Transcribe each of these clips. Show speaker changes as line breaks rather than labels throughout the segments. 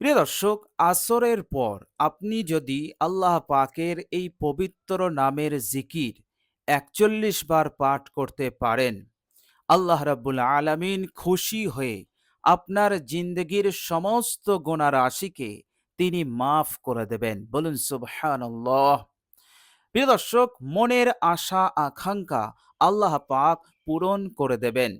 প্রিয় দর্শক, আসরের পর আপনি যদি আল্লাহ পাকের এই পবিত্র নামের জিকির একচল্লিশ বার পাঠ করতে পারেন, আল্লাহ রাব্বুল আলামিন খুশি হয়ে আপনার জিন্দগির সমস্ত গোনা রাশিকে তিনি মাফ করে দেবেন। বলুন, সুবহানাল্লাহ। প্রিয় দর্শক, মনের আশা, আকাঙ্ক্ষা আল্লাহ পাক পূরণ করে দেবেন।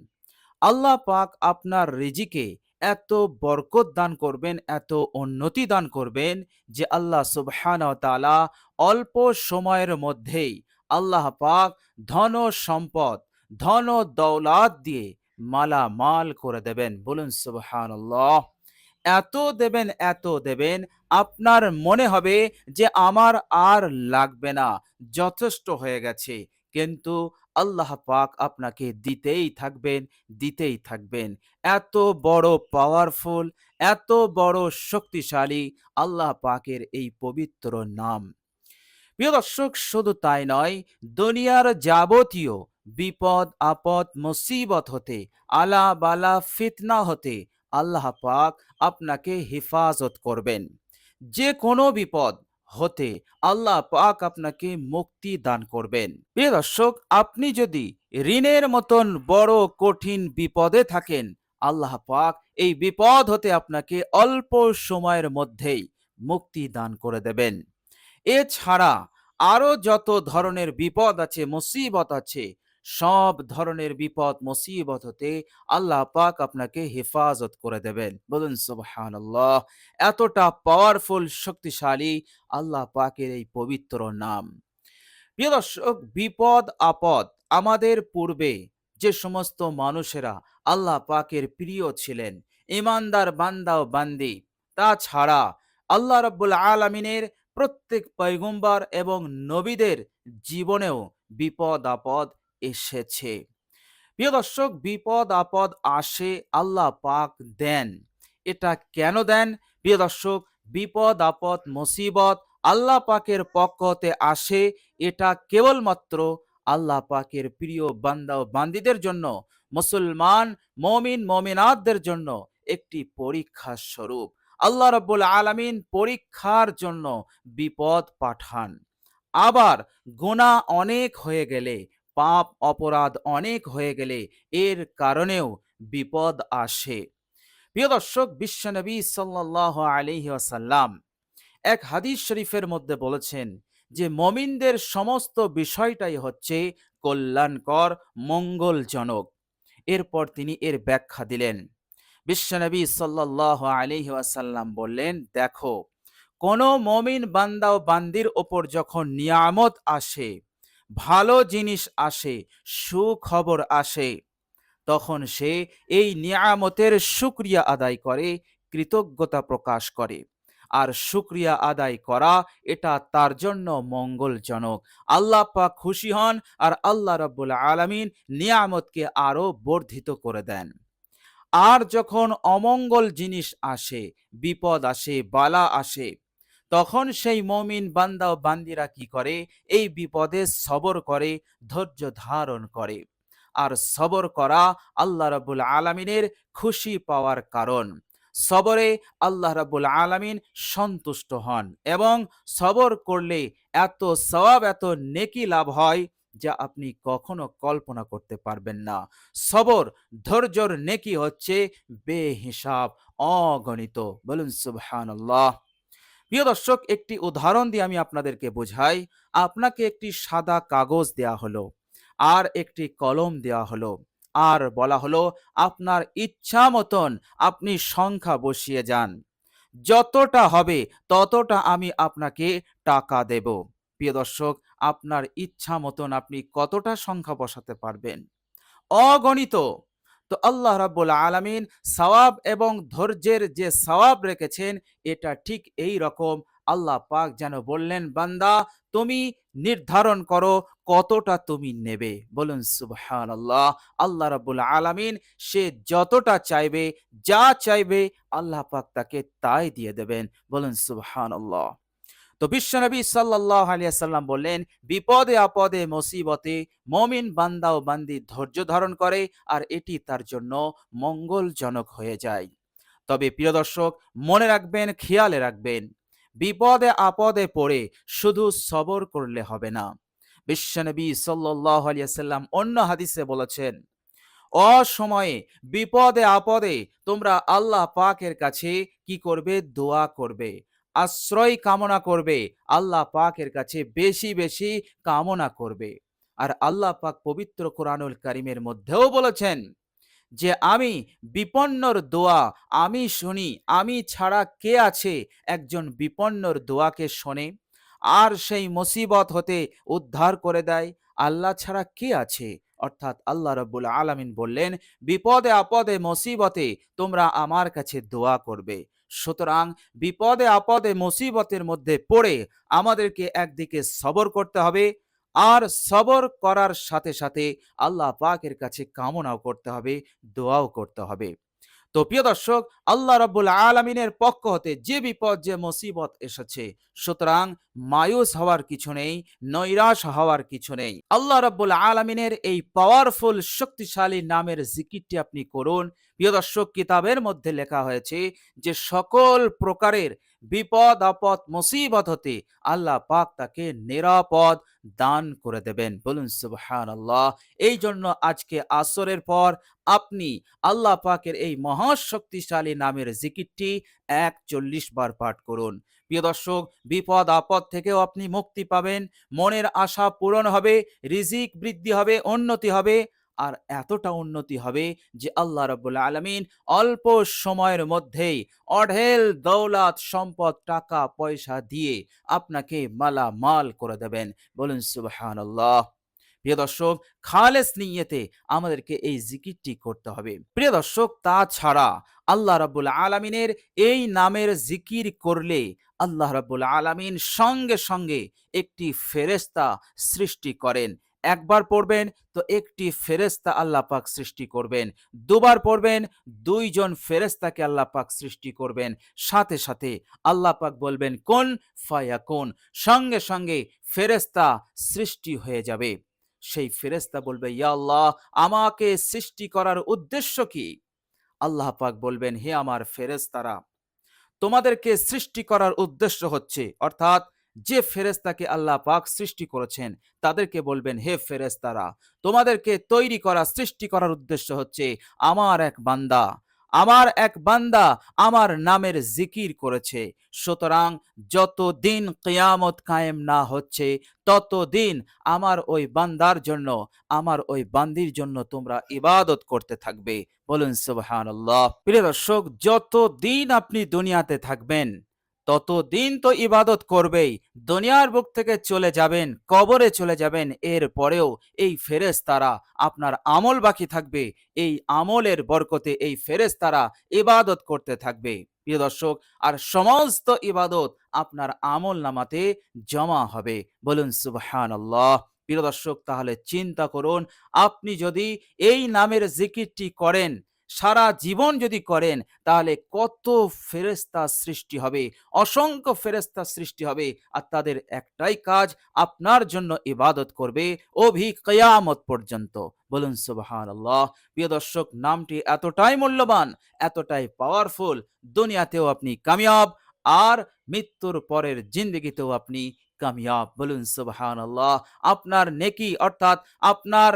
আল্লাহ পাক আপনার রিজিকে এত বরকত দান করবেন, এত উন্নতি দান করবেন যে আল্লাহ সুবহান তালা অল্প সময়ের মধ্যেই আল্লাহ পাক ধন সম্পদ, ধন দৌলাত দিয়ে মালামাল করে দেবেন। বলুন সুবহান এত দেবেন এত দেবেন, আপনার মনে হবে যে আমার আর লাগবে না, যথেষ্ট হয়ে গেছে। কিন্তু আল্লাহ পাক আপনাকে দিতেই থাকবেন দিতেই থাকবেন। এত বড় পাওয়ারফুল এত বড় শক্তিশালী আল্লাহ পাকের এই পবিত্র নাম। প্রিয় দর্শক, শুধু তাই নয়, দুনিয়ার যাবতীয় বিপদ, আপদ, মুসিবত হতে আলা বালা ফিতনা হতে আল্লাহ পাক আপনাকে হেফাজত করবেন। যে কোনো বিপদ হতে আল্লাহ পাক আপনাকে মুক্তি দান করবেন। প্রিয় দর্শক, আপনি যদি ঋণের মতন বড় কঠিন বিপদে থাকেন, আল্লাহ পাক এই বিপদ হতে আপনাকে অল্প সময়ের মধ্যেই মুক্তি দান করে দেবেন। এছাড়া আরও যত ধরনের বিপদ আছে, মুসিবত আছে সব ধরনের বিপদ, মুসিবত হতে আল্লাহ পাক আপনাকে হেফাজত করে দেবেন। বলুন, সুবহানাল্লাহ। এতটা পাওয়ারফুল শক্তিশালী আল্লাহ পাকের এই পবিত্র নাম। প্রিয় দর্শক, বিপদ, আপদ আমাদের পূর্বে যে সমস্ত মানুষেরা আল্লাহ পাকের প্রিয় ছিলেন, ইমানদার বান্দা ও বান্দি, তাছাড়া আল্লাহ রব্বুল আলমিনের প্রত্যেক পৈগম্বার এবং নবীদের জীবনেও বিপদ, আপদ এসেছে। প্রিয় দর্শক, বিপদ, আপদ আসে, আল্লাহ পাক দেন। এটা কেন দেন? প্রিয় দর্শক, বিপদ, আপদ, মুসিবত আল্লাহ পাকের পক্ষ হতে আসে। এটা কেবলমাত্র আল্লাহ পাকের প্রিয় বান্দা ও বান্দিদের জন্য, মুসলমান, মমিন, মমিনাতদের জন্য একটি পরীক্ষা স্বরূপ। আল্লাহ রব্বুল আলমিন পরীক্ষার জন্য বিপদ পাঠান। আবার গোনা অনেক হয়ে গেলে পাপ, অপরাধ অনেক হয়ে গেলে এর কারণেও বিপদ আসে। প্রিয় দর্শক, বিশ্বনবী সাল্লাহ আলহি আসাল্লাম এক হাদিস শরীফের মধ্যে বলেছেন যে, মমিনদের সমস্ত বিষয়টাই হচ্ছে কল্যাণকর, মঙ্গলজনক। এরপর তিনি এর ব্যাখ্যা দিলেন। বিশ্বনবী সাল্লাহ আলহি আসাল্লাম বললেন, দেখো, কোন মমিন বান্দা ও বান্দির ওপর যখন নিয়ামত আসে ভালো জিনিস আসে, সুখবর আসে। তখন সে এই নিয়ামতের সুক্রিয়া আদায় করে, কৃতজ্ঞতা প্রকাশ করে। আর শুক্রিয়া আদায় করা, এটা তার জন্য মঙ্গলজনক। আল্লাহ পাক খুশি হন আর আল্লাহ রব্বুল আলমিন নিয়ামতকে আরও বর্ধিত করে দেন। আর যখন অমঙ্গল জিনিস আসে, বিপদ আসে, বালা আসে তখন সেই মমিন বান্দা ও বান্দিরা কি করে? এই বিপদে সবর করে, ধৈর্য ধারণ করে। আর সবর করা আল্লাহ রাবুল আলমিনের খুশি পাওয়ার কারণ। সবরে আল্লাহ রাবুল আলমিন সন্তুষ্ট হন এবং সবর করলে এত সবাব এত নেকি লাভ হয় যা আপনি কখনো কল্পনা করতে পারবেন না। সবর, ধৈর্যর নেকি হচ্ছে বেহিসাব, অগণিত। বলুন সুবহান প্রিয় দর্শক, একটি উদাহরণ দিয়ে আমি আপনাদেরকে বোঝাই। আপনাকে একটি সাদা কাগজ দেয়া হলো, আর একটি কলম দেওয়া হলো, আর বলা হলো, আপনার ইচ্ছা মতন আপনি সংখ্যা বসিয়ে যান। যতটা হবে ততটা আমি আপনাকে টাকা দেব। প্রিয় দর্শক, আপনার ইচ্ছা মতন আপনি কতটা সংখ্যা বসাতে পারবেন? অগণিত! তো আল্লাহ রাব্বুল আলামিন সওয়াব এবং ধৈর্যের যে সওয়াব রেখেছেন, এটা ঠিক এই রকম। আল্লাহ পাক যেন বললেন, বান্দা, তুমি নির্ধারণ করো কতটা তুমি নেবে। বলুন সুবহান আল্লাহ আল্লাহ রাবুল আলামিন সে যতটা চাইবে, যা চাইবে, আল্লাহ পাক তাকে তাই দিয়ে দেবেন। বলুন সুবহান আল্লাহ তো বিশ্বনবী সাল্লাহ আলিয়াল্লাম বললেন, বিপদে আপদে মুসিবতে মমিন বান্দা ও বান্দি ধৈর্য ধারণ করে আর এটি তার জন্য মঙ্গলজনক হয়ে যায়। তবে প্রিয় দর্শক, মনে রাখবেন, খেয়ালে রাখবেন, বিপদে আপদে পড়ে শুধু সবর করলে হবে না। বিশ্বনবী সাল্লাহ আলিয়াল্লাম অন্য হাদিসে বলেছেন, অসময়ে বিপদে আপদে তোমরা আল্লাহ পাকের কাছে কি করবে? দোয়া করবে। আশ্রয় কামনা করবে, আল্লাহ পাকের কাছে বেশি বেশি কামনা করবে। আর আল্লাহ পাক পবিত্র কোরআনুল কারিমের মধ্যেও বলেছেন যে, আমি বিপন্নর দোয়া, আমি শুনি, আমি ছাড়া কে আছে একজন বিপন্নর দোয়াকে শোনে? আর সেই মুসিবত হতে উদ্ধার করে দেয়? আল্লাহ ছাড়া কে আছে? অর্থাৎ আল্লাহ রব্বুল আলামিন বললেন, বিপদে আপদে, মুসিবতে তোমরা আমার কাছে দোয়া করবে। সুতরাং বিপদে আপদে মুসিবতের মধ্যে পড়ে আমাদেরকে একদিকে সবর করতে হবে আর সবর করার সাথে সাথে আল্লাহ পাকের কাছে কামনাও করতে হবে, দোয়াও করতে হবে। তো প্রিয় দর্শক, আল্লাহ রব্বুল আলমিনের পক্ষ হতে যে বিপদ, যে মুসিবত এসেছে, সুতরাং মায়ুস হওয়ার কিছু নেই, নৈরাশ হওয়ার কিছু নেই। আল্লাহ রব্বুল আলমিনের এই পাওয়ারফুল শক্তিশালী নামের জিকিরটি আপনি করুন। প্রিয় দর্শক, কিতাবের মধ্যে লেখা হয়েছে যে সকল প্রকারের বিপদ, আপদ, মুসিবত হতে আল্লাহ পাক তাকে নিরাপদ দান করে দেবেন। বলুন সুবহান আল্লাহ এই জন্য আজকে আসরের পর আপনি আল্লাহ পাকের এই মহাশক্তিশালী নামের জিকিরটি একচল্লিশ বার পাঠ করুন। প্রিয় দর্শক, বিপদ, আপদ থেকেও আপনি মুক্তি পাবেন। মনের আশা পূরণ হবে, রিজিক বৃদ্ধি হবে, উন্নতি হবে। আর এতটা উন্নতি হবে যে আল্লাহ রব্বুল আলমিন অল্প সময়ের মধ্যেই অঢেল দৌলত, সম্পদ, টাকা, পয়সা দিয়ে আপনাকে মালা মাল করে দেবেন। বলুন সুবহান আল্লাহ প্রিয় দর্শক, খালেস নিয়েতে আমাদেরকে এই জিকিরটি করতে হবে। প্রিয় দর্শক, তাছাড়া আল্লাহ রাব্বুল আলামিনের এই নামের জিকির করলে আল্লাহ রাব্বুল আলামিন সঙ্গে সঙ্গে একটি ফেরেস্তা সৃষ্টি করেন। একবার পড়বেন, তো একটি ফেরেস্তা আল্লাহ পাক সৃষ্টি করবেন। দুবার পড়বেন, দুইজন ফেরেস্তাকে আল্লাহ পাক সৃষ্টি করবেন। সাথে সাথে আল্লাহ পাক বলবেন, কোন? ফায়া কোন সঙ্গে সঙ্গে ফেরেস্তা সৃষ্টি হয়ে যাবে। সেই ফেরেস্তা বলবে, ইয়া আল্লাহ, আমাকে সৃষ্টি করার উদ্দেশ্য কি? আল্লাহ পাক বলবেন, হে আমার ফেরেস্তারা তোমাদেরকে সৃষ্টি করার উদ্দেশ্য হচ্ছে, অর্থাৎ যে ফেরেস্তাকে আল্লাহ পাক সৃষ্টি করেছেন, তাদেরকে বলবেন, হে ফেরেস্তারা তোমাদেরকে তৈরি করা, সৃষ্টি করার উদ্দেশ্য হচ্ছে আমার এক বান্দা। আমার এক বান্দা আমার নামের জিকির করেছে। সুতরাং যতদিন কিয়ামত কায়েম না হচ্ছে, ততদিন আমার ওই বান্দার জন্য, আমার ওই বান্দির জন্য তোমরা ইবাদত করতে থাকবে। বলুন আল্লাহ প্রিয় দর্শক, যতদিন আপনি দুনিয়াতে থাকবেন ততদিন তো ইবাদত করবেই, দুনিয়ার বুক থেকে চলে যাবেন, কবরে চলে যাবেন, এর পরেও এই ফেরেস তারা আপনার আমল বাকি থাকবে, এই আমলের বরকতে এই ফেরেস তারা ইবাদত করতে থাকবে। প্রিয় দর্শক, আর সমস্ত ইবাদত আপনার আমল নামাতে জমা হবে। বলুন সুবহান আল্লাহ প্রিয় দর্শক, তাহলে চিন্তা করুন, আপনি যদি এই নামের জিকিরটি করেন সারা জীবন যদি করেন, তাহলে কত ফেরেস্তা সৃষ্টি হবে, অসংখ্য ফেরেস্তা সৃষ্টি হবে। আর তাদের একটাই কাজ আপনার জন্য ইবাদত করবে অভি কয়ামত পর্যন্ত। বলুন সুবাহান আল্লাহ প্রিয় দর্শক, নামটি এতটাই মূল্যবান, এতটাই পাওয়ারফুল দুনিয়াতেও আপনি কামিয়াব, আর মৃত্যুর পরের জিন্দগিতেও আপনি কামিয়াব। বলুন সুবাহান আল্লাহ আপনার নেকি, অর্থাৎ আপনার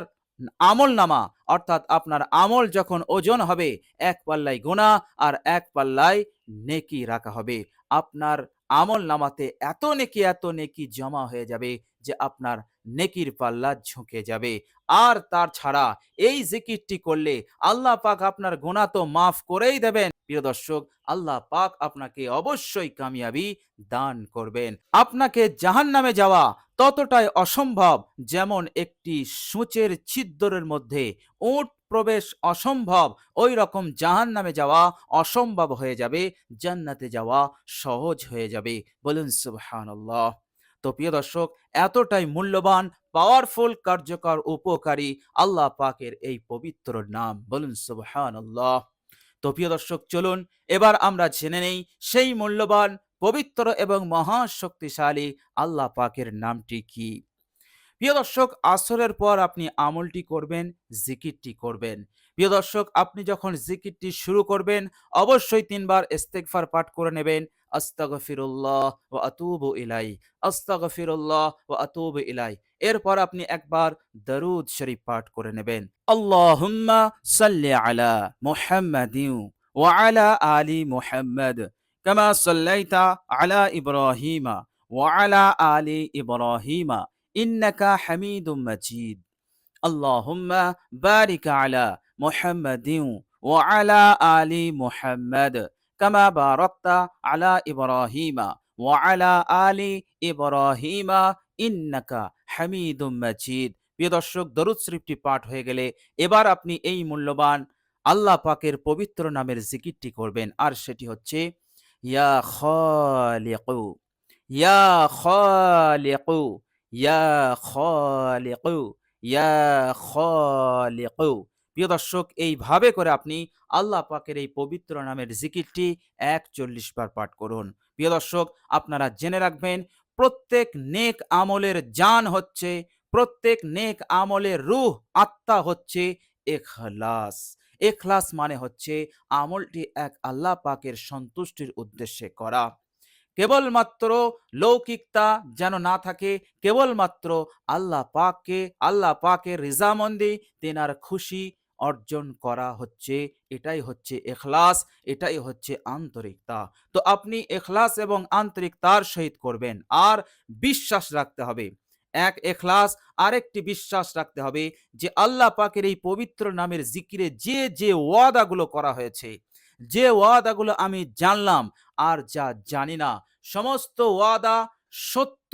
আমল নামা অর্থাৎ আপনার আমল যখন ওজন হবে, এক পাল্লায় গোনা আর এক পাল্লায় নেকি রাখা হবে। আপনার আমল নামাতে এত নেকি এত নেকি জমা হয়ে যাবে যে আপনার নেকির পাল্লা ঝুঁকে যাবে। আর তার ছাড়া এই জিকিরটি করলে আল্লাহ পাক আপনার গোনা তো মাফ করেই দেবেন। প্রিয় দর্শক, আল্লাহ পাক আপনাকে অবশ্যই কামিয়াবি দান করবেন। আপনাকে জাহান নামে যাওয়া ততটাই অসম্ভব যেমন একটি সূচের ছিদ্রের মধ্যে উট প্রবেশ অসম্ভব। ওই রকম জাহান নামে যাওয়া অসম্ভব হয়ে যাবে, জান্নাতে যাওয়া সহজ হয়ে যাবে। বলুন সুবহানাল্লাহ। তো প্রিয় দর্শক, এতটাই মূল্যবান পাওয়ারফুল কার্যকর, উপকারী আল্লাহ পাকের এই পবিত্র নাম। বলুন সুবহানাল্লাহ। তো প্রিয় দর্শক, চলুন এবার আমরা জেনে নেই সেই মূল্যবান পবিত্র এবং মহাশক্তিশালী আল্লাহ পাকের নামটি কি? প্রিয় দর্শক, আসরের পর আপনি আমলটি করবেন, জিকিরটি করবেন। প্রিয় দর্শক, আপনি যখন জিকিরটি শুরু করবেন, অবশ্যই তিনবার ইস্তেগফার পাঠ করে নেবেন। আস্তাগফিরুল্লাহ ও আতুবু ইলাই আস্তাগফিরুল্লাহ ও আতুবু ইলাই এরপর আপনি একবার দরুদ শরীফ পাঠ করে নেবেন। আল্লাহুম্মা সাল্লি আলা মুহাম্মাদিন ওয়া আলা আলি মুহাম্মাদ। কামা সাল্লাইতা আলা ইব্রাহিমা ওয়া আলা আলি ইব্রাহিমা ইন্নাকা হামিদুম মাজিদ। আল্লাহুম্মা বারিক আলা মুহাম্মাদিন ওয়া আলা আলি মুহাম্মাদ কামা বারাকতা আলা ইব্রাহিমা ওয়া আলা আলি ইব্রাহিমা ইন্নাকা দরুদ শরীফটি পাঠ হয়ে গেলে এবার আপনি এই মূল্যবান আল্লাহ পাকের পবিত্র নামের জিকিরটি করবেন। আর সেটি হচ্ছে ইয়া খালিকু ইয়া খালিকু ইয়া খালিকু ইয়া খালিকু প্রিয় দর্শক, এইভাবে করে আপনি আল্লাহ পাকের এই পবিত্র নামের জিকিরটি একচল্লিশ বার পাঠ করুন। প্রিয় দর্শক, আপনারা জেনে রাখবেন, প্রত্যেক নেক আমলের জান হচ্ছে, প্রত্যেক নেক আমলের রুহ, আত্মা হচ্ছে এখলাস। এখলাস মানে হচ্ছে আমলটি এক আল্লাহ পাকের সন্তুষ্টির উদ্দেশ্যে করা। কেবলমাত্র লৌকিকতা যেন না থাকে, কেবলমাত্র আল্লাহ পাককে, আল্লাহ পাকের রিজামন্দি তেনার খুশি অর্জন করা হচ্ছে। এটাই হচ্ছে এখলাস, এটাই হচ্ছে আন্তরিকতা। তো আপনি এখলাস এবং আন্তরিকতার সহিত করবেন, আর বিশ্বাস রাখতে হবে। এক এখলাস, আরেকটি বিশ্বাস রাখতে হবে যে আল্লাহ পাকের এই পবিত্র নামের জিকিরে যে যে ওয়াদাগুলো করা হয়েছে, যে ওয়াদাগুলো আমি জানলাম আর যা জানি না, সমস্ত ওয়াদা সত্য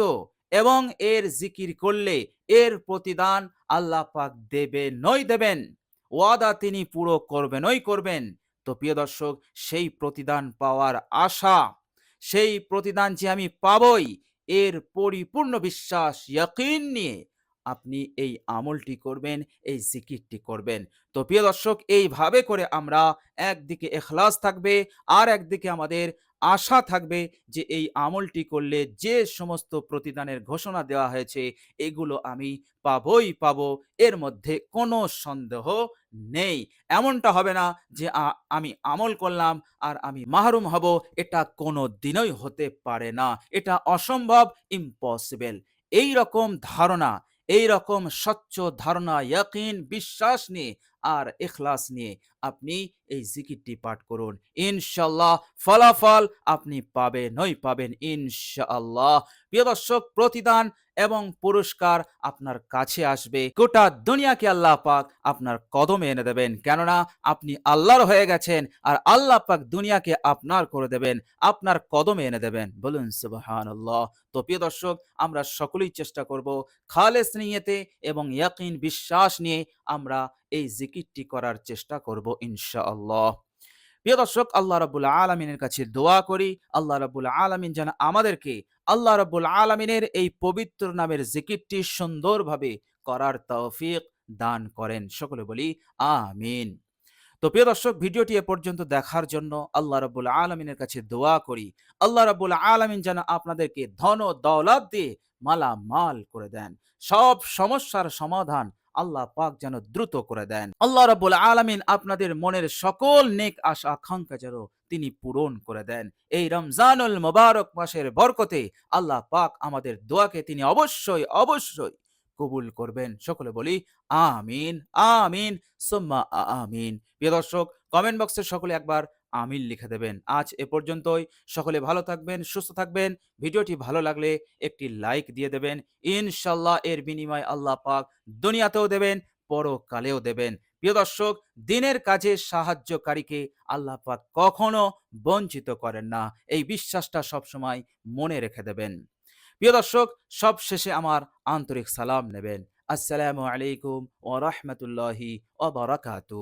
এবং এর জিকির করলে এর প্রতিদান আল্লাহ পাক দেবে নই দেবেন, ওয়াদা তিনি পুরো করবেনই করবেন। তো প্রিয় দর্শক, সেই প্রতিদান পাওয়ার আশা, সেই প্রতিদান যে আমি পাবই এর পরিপূর্ণ বিশ্বাস, ইয়াকিন নিয়ে আপনি এই আমলটি করবেন, এই জিকিরটি করবেন। তো প্রিয় দর্শক, এইভাবে করে আমরা একদিকে এখলাস থাকবে আর একদিকে আমাদের আশা থাকবে যে এই আমলটি করলে যে সমস্ত প্রতিদানের ঘোষণা দেওয়া হয়েছে, এগুলো আমি পাবই পাবো, এর মধ্যে কোনো সন্দেহ নেই। এমনটা হবে না যে আমি আমল করলাম আর আমি মাহরুম হব, এটা কোনো দিনই হতে পারে না। এটা অসম্ভব ইম্পসিবল এই রকম ধারণা এই রকম স্বচ্ছ ধারণা, ইয়াকিন, বিশ্বাস নিয়ে আর এখলাস নিয়ে আপনি এই জিকিরটি পাঠ করুন। ইনশাল্লাহ ফলাফল আপনি পাবেন পাবেনই পাবেন, ইনশাআল্লাহ। প্রিয় দর্শক, প্রতিদান এবং পুরস্কার আপনার কাছে আসবে। গোটা দুনিয়াকে আল্লাহ পাক আপনার কদমে এনে দেবেন। কেননা আপনি আল্লাহর হয়ে গেছেন আর আল্লাহ পাক দুনিয়াকে আপনার করে দেবেন, আপনার কদমে এনে দেবেন। বলুন সুবহানাল্লাহ। তো প্রিয় দর্শক, আমরা সকলেই চেষ্টা করব খালেস নিয়েতে এবং ইয়াকিন বিশ্বাস নিয়ে আমরা এই জিকিরটি করার চেষ্টা করব ইনশাআল্লাহ। প্রিয় দর্শক, আল্লাহ রাবুল আলমিনের কাছে দোয়া করি। আল্লাহ রাবুল আলমিন যেন আমাদেরকে আল্লাহ রাবুল আলমিনের এই পবিত্র নামের জিকিরটি সুন্দরভাবে করার তৌফিক দান করেন। সকলে বলি, আমিন। তো প্রিয় দর্শক, ভিডিওটি এ পর্যন্ত দেখার জন্য আল্লাহ রাবুল আলমিনের কাছে দোয়া করি। আল্লাহ রাবুল আলমিন যেন আপনাদেরকে ধন ও দৌলত দিয়ে মালামাল করে দেন। সব সমস্যার সমাধান আল্লাহ পাক যেন দ্রুত করে দেন। আল্লাহ রাবুল আলামিন আপনাদের মনের সকল নেক আশা, আকাঙ্ক্ষা যেন তিনি পূরণ করে দেন। এই রমজানুল মোবারক মাসের বরকতে আল্লাহ পাক আমাদের দোয়াকে তিনি অবশ্যই অবশ্যই কবুল করবেন। সকলে বলি, আমিন আমিন, সুম্মা আমিন প্রিয় দর্শক কমেন্ট বক্সে সকলে একবার আমিন লিখে দেবেন। আজ এ পর্যন্তই। সকলে ভালো থাকবেন, সুস্থ থাকবেন। ভিডিওটি ভালো লাগলে একটি লাইক দিয়ে দেবেন। ইনশাল্লাহ এর বিনিময়ে আল্লাহ পাক দুনিয়াতেও দেবেন, পরকালেও দেবেন। প্রিয় দর্শক, দিনের কাজে সাহায্যকারীকে আল্লাহ পাক কখনো বঞ্চিত করেন না। এই বিশ্বাসটা সবসময় মনে রেখে দেবেন। প্রিয় দর্শক সব শেষে আমার আন্তরিক সালাম নেবেন। আসসালামু আলাইকুম ও রহমতুল্লাহি বারাকাতু